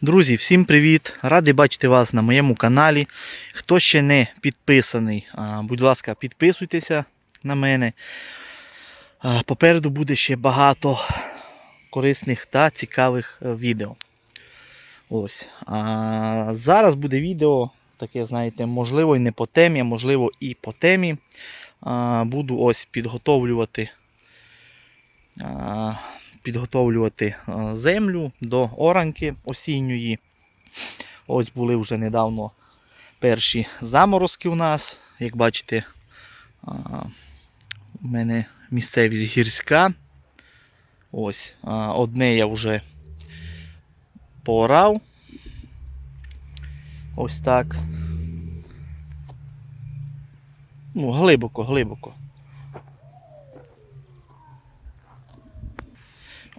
Друзі, всім привіт! Радий бачити вас на моєму каналі. Хто ще не підписаний, будь ласка, підписуйтеся на мене. Попереду буде ще багато корисних та цікавих е, відео. Ось. А зараз буде відео, таке, знаєте, можливо, і не по темі, а можливо і по темі. Буду ось підготовлювати. Підготовлювати землю до оранки осінньої. Ось були вже недавно перші заморозки у нас. Як бачите, у мене місцевість гірська. Ось, одне я вже поорав. Ось так. Ну, глибоко, глибоко.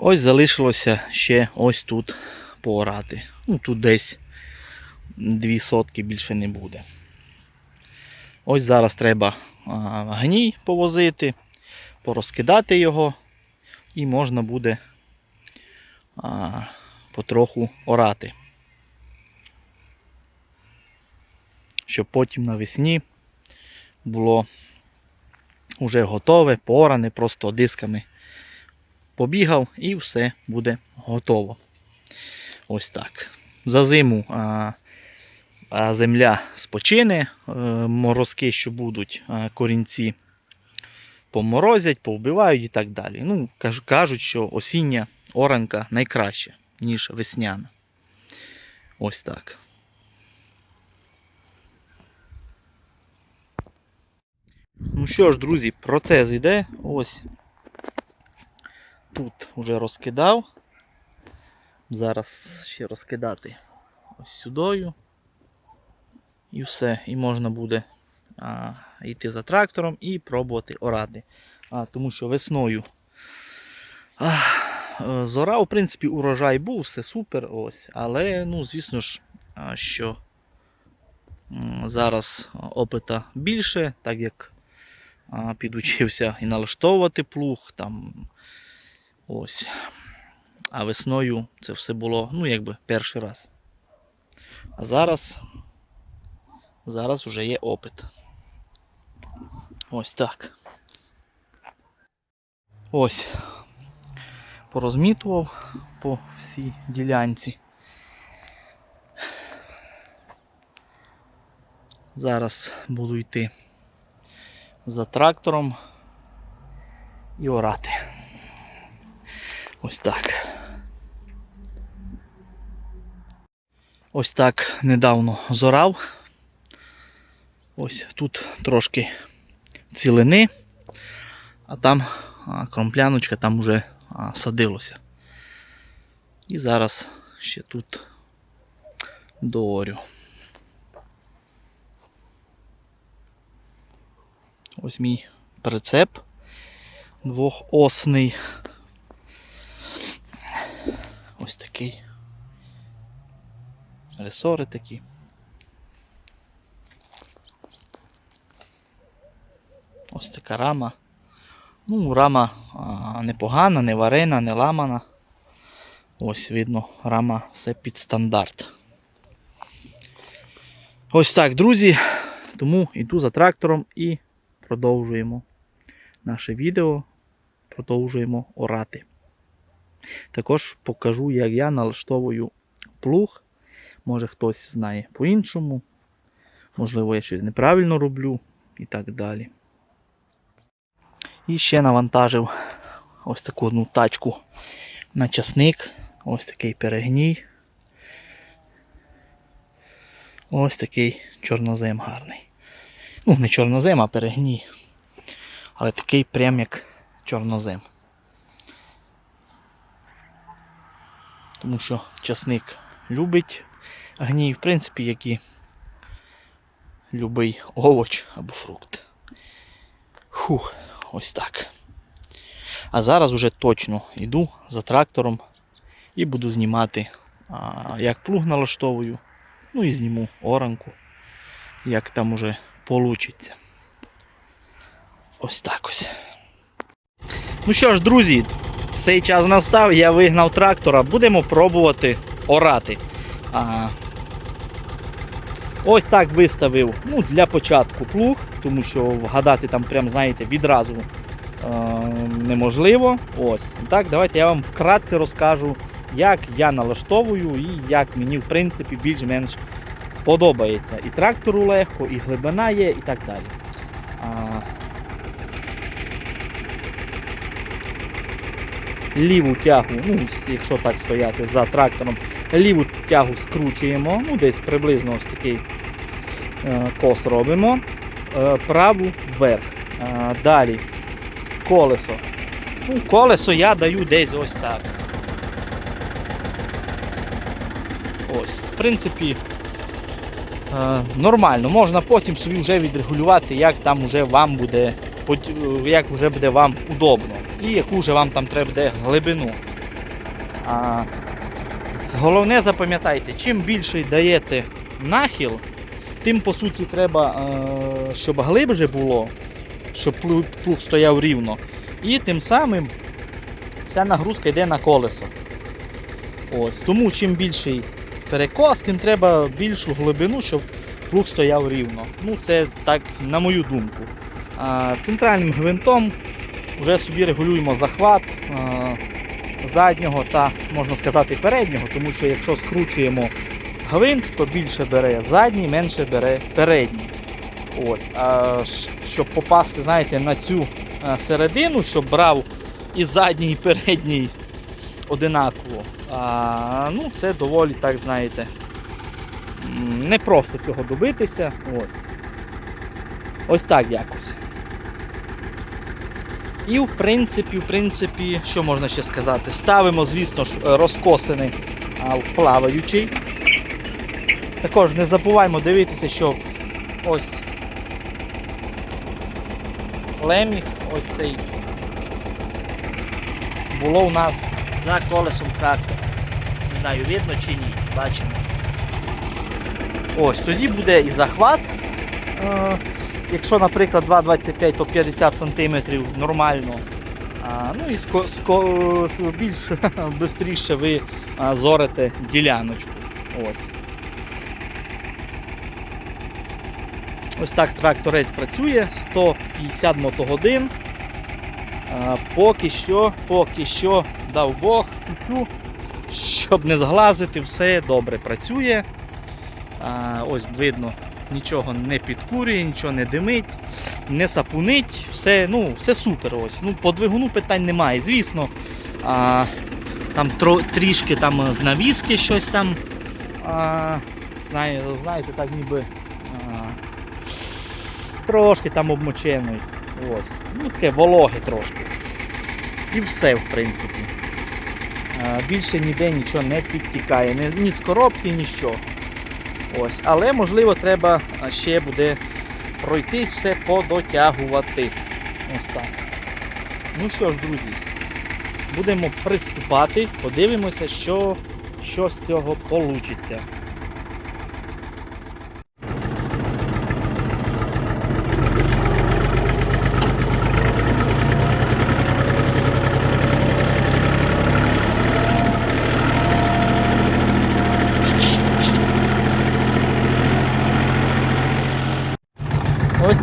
Ось залишилося ще ось тут поорати. Ну, тут десь дві сотки більше не буде. Ось зараз треба гній повозити, порозкидати його, і можна буде потроху орати. Щоб потім навесні було вже готове, пооране, просто дисками побігав і все буде готово. Ось так. За зиму а, а земля спочине, е, морозки, що будуть, а, корінці поморозять, повбивають і так далі. Ну, каж- кажуть, що осіння оранка найкраща, ніж весняна. Ось так. Ну що ж, друзі, процес йде. Ось тут вже розкидав. Зараз ще розкидати ось сюдою. І все. І можна буде а, йти за трактором і пробувати орати. А, тому що весною а, е, зора, в принципі, урожай був, все супер. ось. Але, ну, звісно ж, а, що зараз опита більше, так як а, підучився і налаштовувати плуг, там Ось. А весною це все було, ну, якби перший раз. А зараз. Зараз вже є опит. Ось так. Ось. Порозмітував по всій ділянці. Зараз буду йти за трактором і орати. Ось так. Ось так недавно зорав. Ось тут трошки цілини, а там кромпляночка там уже садилося. І зараз ще тут доорю. Ось мій прицеп двохосний. Ось такий. Ресори такі. Ось така рама. Ну, рама а, непогана, не варена, не ламана. Ось видно, рама все під стандарт. Ось так, друзі. Тому йду за трактором і продовжуємо наше відео. Продовжуємо орати. Також покажу, як я налаштовую плуг. Може хтось знає по-іншому. Можливо, я щось неправильно роблю і так далі. І ще навантажив ось таку одну тачку на часник. Ось такий перегній. Ось такий чорнозем гарний. Ну, не чорнозем, а перегній. Але такий прям як чорнозем. Тому що часник любить гній, в принципі, як і любий овоч або фрукт. Фух, ось так. А зараз уже точно йду за трактором і буду знімати, а, як плуг налаштовую, ну і зніму оранку, як там уже получиться. Ось так ось. Ну що ж, друзі, цей час настав, я вигнав трактора, будемо пробувати орати. А, ось так виставив ну, для початку плуг, тому що вгадати там прям, знаєте, відразу е, неможливо. Ось. Так, давайте я вам вкратце розкажу, як я налаштовую і як мені в принципі більш-менш подобається. І трактору легко, і глибина є, і так далі. А, ліву тягу, ну, якщо так стояти за трактором, ліву тягу скручуємо, ну десь приблизно ось такий е, кос робимо, е, праву вверх. Е, далі колесо. Ну, колесо я даю десь ось так. Ось, в принципі, нормально. Можна потім собі вже відрегулювати, як там вже вам буде, як вже буде вам удобно і яку вже вам там треба буде глибину. А, головне запам'ятайте, чим більше даєте нахил, тим по суті треба, е, щоб глибше було, щоб плуг стояв рівно. І тим самим вся нагрузка йде на колесо. Ось, тому чим більший перекос, тим треба більшу глибину, щоб плуг стояв рівно. Ну, це так, на мою думку. А, центральним гвинтом вже собі регулюємо захват заднього та, можна сказати, переднього, тому що якщо скручуємо гвинт, то більше бере задній, менше бере передній. Ось, а щоб попасти, знаєте, на цю середину, щоб брав і задній, і передній одинаково. А, ну, це доволі, так знаєте, м, не просто цього добитися. Ось. Ось так якось. І в принципі, в принципі, що можна ще сказати? Ставимо, звісно ж, розкосини в плаваючий. Також не забуваємо дивитися, що ось леміг, ось цей було у нас за колесом трактора. Не знаю, видно чи ні, бачимо. Ось, тоді буде і захват. Якщо, наприклад, 2,25, то 50 см нормально. А, ну і ско, ско, більш швидше ви а, зорите діляночку. Ось. Ось так тракторець працює, 150 мотогодин. А, поки що, поки що, дав Бог, щоб не зглазити, все добре працює. А, ось видно, нічого не підкурює, нічого не димить, не сапунить, все, ну, все супер. Ось. Ну, по двигуну питань немає. Звісно, а, там тро, трішки там з навіски щось там. А, знає, знаєте, так ніби а, трошки там обмочений. Ось. Ну, таке вологе трошки. І все, в принципі. Більше ніде нічого не підтікає, ні, з коробки, ніщо. Ось, але можливо треба ще буде пройтись все подотягувати. Ось так. Ну що ж, друзі, будемо приступати, подивимося, що, що з цього вийде.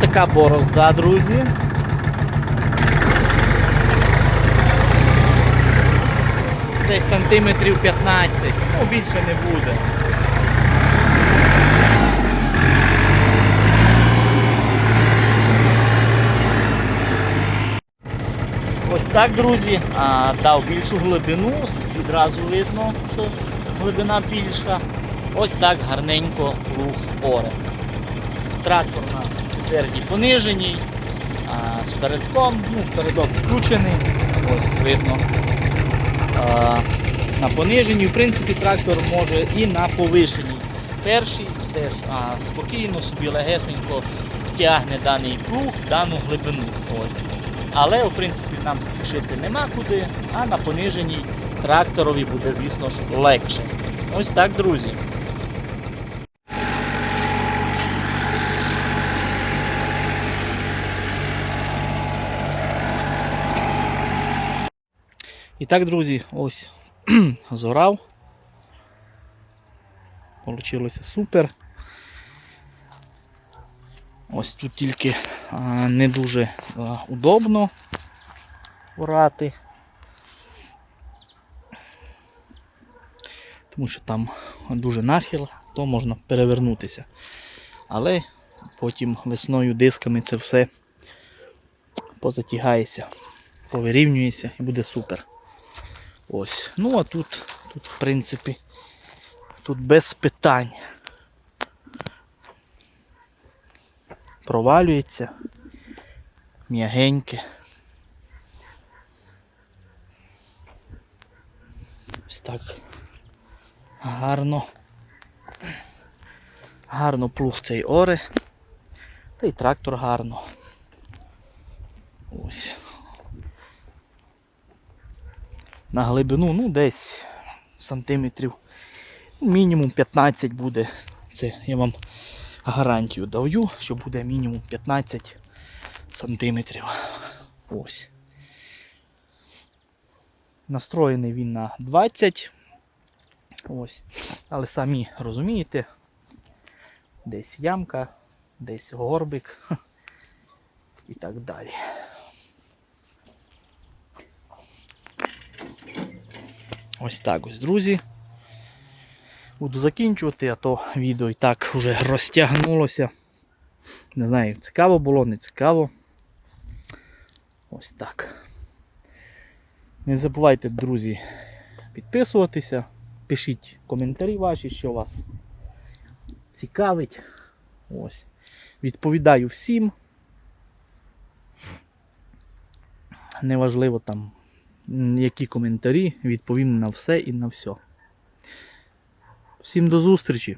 Така борозда, друзі. Десь сантиметрів 15, ну більше не буде. Ось так, друзі, а, дав більшу глибину, відразу видно, що глибина більша. Ось так гарненько рух оре. Трактор четвертій пониженій, а з передком, ну, передок включений, ось видно. А, на пониженій, в принципі, трактор може і на повишеній. Перший теж а, спокійно собі легесенько тягне даний плуг, дану глибину. Ось. Але, в принципі, нам спішити нема куди, а на пониженій тракторові буде, звісно ж, легше. Ось так, друзі. І так, друзі, ось зорав. Получилося супер. Ось тут тільки а, не дуже а, удобно орати. Тому що там дуже нахил, то можна перевернутися. Але потім весною дисками це все позатягається, повирівнюється і буде супер. Ось. Ну а тут, тут в принципі, тут без питань. Провалюється. М'ягеньке. Ось так. Гарно. Гарно плуг цей оре. Та й трактор гарно. Ось. На глибину, ну, десь сантиметрів. Мінімум 15 буде. Це я вам гарантію даю, що буде мінімум 15 сантиметрів. Ось. Настроєний він на 20. Ось. Але самі розумієте, десь ямка, десь горбик і так далі. Ось так ось, друзі. Буду закінчувати, а то відео і так вже розтягнулося. Не знаю, цікаво було, не цікаво. Ось так. Не забувайте, друзі, підписуватися. Пишіть коментарі ваші, що вас цікавить. Ось. Відповідаю всім. Неважливо там, які коментарі, відповім на все і на все. Всім до зустрічі!